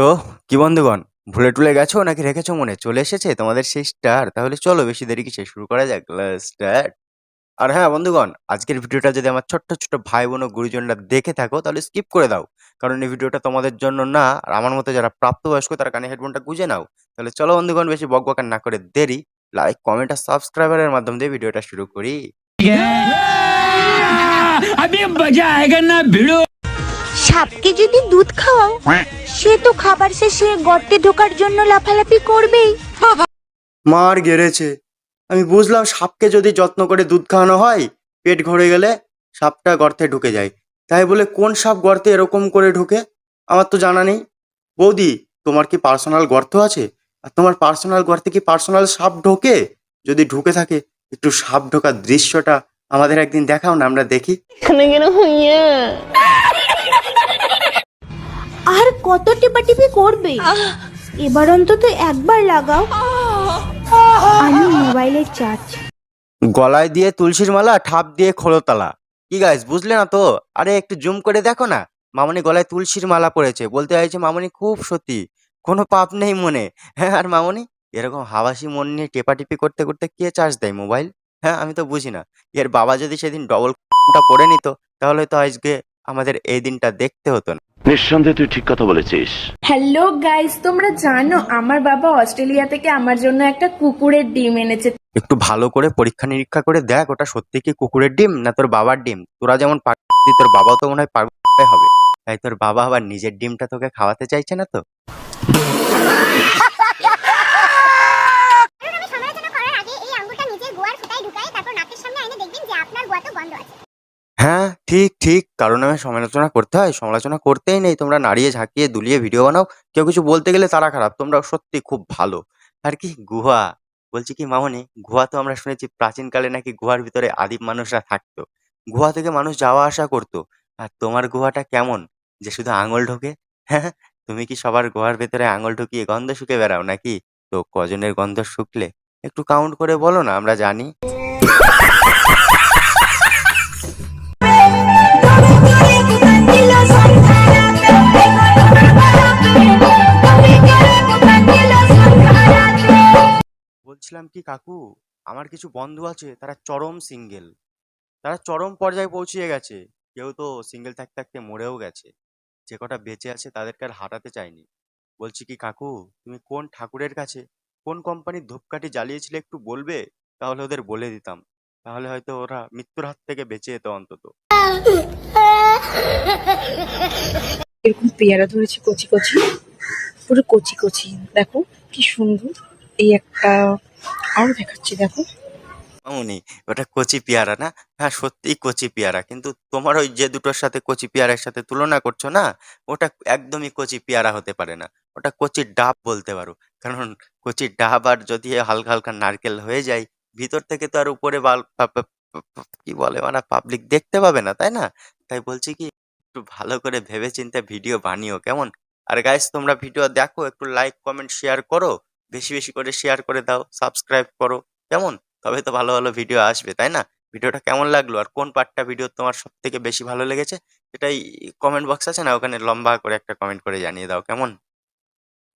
তো কি বন্ধুগণ ভুলে টুলে গেছো নাকি রেখেছো মনে চলে এসেছে তোমাদের সেই স্টার তাহলে চলো বেশি দেরি কিসে শুরু করা যাক স্টার্ট আর হ্যাঁ বন্ধুগণ আজকের ভিডিওটা যদি আমার ছোট্ট ছোট্ট ভাই বোন ও গুরুজনরা দেখে থাকো তাহলে স্কিপ করে দাও কারণ এই ভিডিওটা তোমাদের জন্য না আর আমার মতো যারা প্রাপ্তবয়স্ক তারা কানে হেডফোনটা গুঁজে নাও তাহলে চলো বন্ধুগণ বেশি বকবকার না করে দেরি লাইক কমেন্ট আর সাবস্ক্রাইবারের মাধ্যম দিয়ে ভিডিওটা শুরু করি अभी मजा आएगा ना भिड़ो সাপকে যদি দুধ খাওয়াও সে তো খাবার শেষে গর্তে ঢোকার জন্য লাফালাফি করবেই। মার গেড়েছে। আমি বুঝলাম সাপকে যদি যত্ন করে দুধ খাওয়ানো হয় পেট ভরে গেলে সাপটা গর্তে ঢুকে যায়। তাই বলে কোন সাপ গর্তে এরকম করে ঢুকে? আমার তো জানা নেই। বৌদি তোমার কি পার্সোনাল গর্ত আছে? আর তোমার পার্সোনাল গর্তে কি পার্সোনাল সাপ ঢোকে? যদি ঢুকে থাকে একটু সাপ ঢোকার দৃশ্যটা আমাদের একদিন দেখাও না আমরা দেখি। আর কত টিপাটিপি করবে? এবার অন্তত একবার লাগাও। আমি মোবাইলের চার্জ গলায় দিয়ে তুলসীর মালা ঠাপ দিয়ে খোলতলা। কি গাইস বুঝলে না তো? আরে একটু জুম করে দেখো না? মামনি গলায় তুলসীর মালা পড়েছে বলতে চাইছে মামনি খুব সত্যি কোনো পাপ নেই মনে। হ্যাঁ আর মামনি? এরকম হাবাসি মন নিয়ে টেপাটিপি করতে করতে কে চার্জ দেয় মোবাইল হ্যাঁ আমি তো বুঝি না। এর বাবা যদি সেদিন ডবল টা পড়ে নিত তাহলে তো আজকে আমাদের এই দিনটা দেখতে হতো না। নিঃসন্দেহে তুই ঠিক কথা বলেছিস। হ্যালো গাইস তোমরা জানো আমার বাবা অস্ট্রেলিয়া থেকে আমার জন্য একটা কুকুরের ডিম এনেছে। একটু ভালো করে পরীক্ষা নিরীক্ষা করে দেখ ওটা সত্যি কি কুকুরের ডিম না তোর বাবার ডিম? তোরা যেমন পাগল তোর বাবাও তো মনে হয় পাগল হবে। তাই তোর বাবা আবার নিজের ডিমটা তোকে খাওয়াতে চাইছে না তো? ঠিক ঠিক, কারণ আমি সমালোচনা করতে হয়, সমালোচনা করতেই নেই, তোমরা নাড়িয়ে ঝাঁকিয়ে দুলিয়ে ভিডিও বানাও। কেউ কিছু বলতে গেলে তারা খারাপ, তোমরা সত্যি খুব ভালো। আর কি, গুহা? বলছি কি মামনি, গুহা তো আমরা শুনেছি প্রাচীনকালে নাকি গুহার ভিতরে আদিম মানুষরা থাকতো। গুহা থেকে মানুষ যাওয়া আসা করতো। আর তোমার গুহাটা কেমন? যে শুধু আঙুল ঢোকে? হ্যাঁ তুমি কি সবার গুহার ভেতরে আঙুল ঢুকিয়ে গন্ধ শুকে বেড়াও নাকি? তো কজনের গন্ধ শুকলে? একটু কাউন্ট করে বলো না, আমরা জানি। বলছিলাম কি, কাকু, আমার কিছু বন্ধু আছে, তারা চরম সিঙ্গেল তারা চরম পর্যায়ে পৌঁছিয়ে গেছে। কেউ তো সিঙ্গেল থাকতে থাকতে মরেও গেছে। যে কটা বেঁচে আছে তাদেরকে আর হাঁটাতে চায়নি বলছি কি, কাকু, তুমি কোন ঠাকুরের কাছে, কোন কোম্পানির ধূপকাঠি জ্বালিয়েছিলে একটু বলবে? তাহলে ওদের বলে দিতাম। তাহলে হয়তো ওরা মৃত্যুর হাত থেকে বেঁচে যেত অন্তত। এরকম পেয়ারা ধরেছি কচি কচি। পুরো কচি কচি। দেখো, কি সুন্দর। এই একটা আরও দেখাচ্ছি, দেখো। মামুনি, ওটা কচি পেয়ারা না? হ্যাঁ সত্যিই কচি পেয়ারা, কিন্তু তোমার ওই যে দুটোর সাথে কচি পেয়ারার সাথে তুলনা করছ না, ওটা একদমই কচি পেয়ারা হতে পারে না। ওটা কচি ডাব বলতে পারো, কারণ কচি ডাব আর যদি হালকা হালকা নারকেল হয়ে যায়, ভিতর থেকে তো আর উপরে কি বলে মানে পাবলিক দেখতে পাবে না, তাই না? তাই বলছি কি, একটু ভালো করে ভেবে চিন্তে ভিডিও বানিও, কেমন? আর গাইস তোমরা ভিডিও দেখো, একটু লাইক কমেন্ট শেয়ার করো বেশি বেশি করে শেয়ার করে দাও সাবস্ক্রাইব করো। কেমন? তবে তো ভালো ভালো ভিডিও আসবে, তাই না? ভিডিওটা কেমন লাগল? আর কোন পার্টটা ভিডিও তোমার সব থেকে বেশি ভালো লেগেছে? সেটাই কমেন্ট বক্স আছে না? ওখানে লম্বা করে একটা কমেন্ট করে জানিয়ে দাও, কেমন?